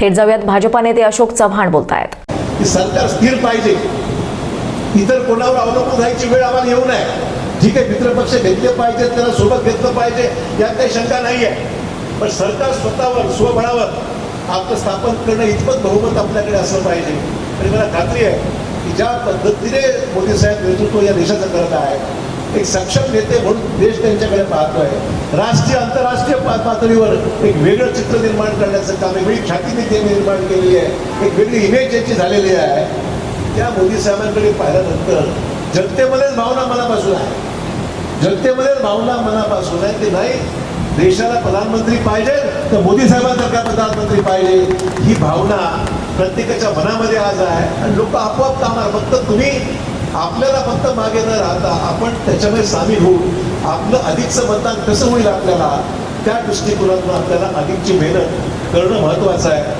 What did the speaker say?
थेट जाऊयात. भाजपा नेते अशोक चव्हाण बोलतायत. की सरकार स्थिर पाहिजे. इतर कोणावर अवलंबून राहायची वेळ आम्हाला येऊ नये. ठीक आहे मित्रपक्ष घेतले पाहिजे त्याला सोबत घेतलं पाहिजे यात काही शंका नाही आहे पण सरकार स्वतःवर स्वबळावर आपलं स्थापन करणं इतपत बहुमत आपल्याकडे असलं पाहिजे. आणि मला खात्री आहे की ज्या पद्धतीने मोदी साहेब नेतृत्व या देशाचं करत आहे एक सक्षम नेते म्हणून देश त्यांच्याकडे पाहतो आहे राष्ट्रीय आंतरराष्ट्रीय पातळीवर एक वेगळं चित्र निर्माण करण्याचं काम एक वेगळी ख्याती तिथे निर्माण केलेली आहे. एक वेगळी इमेज त्यांची झालेली आहे. त्या मोदी साहेबांकडे पाहिल्यानंतर जनतेमध्येच भावना मनापासून आहे. जनतेमध्येच भावना मनापासून आहे की नाही देशाला प्रधानमंत्री पाहिजे तर मोदी साहेबांसारखा प्रधानमंत्री पाहिजे. ही भावना प्रत्येकाच्या मनामध्ये आज आहे. आणि लोक आपोआप कामार फक्त तुम्ही आपल्याला फक्त मागे न राहता आपण त्याच्यामध्ये सामील होऊ आपलं अधिकचं मतदान कसं होईल आपल्याला त्या दृष्टिकोनातून आपल्याला अधिकची मेहनत करणं महत्वाचं आहे.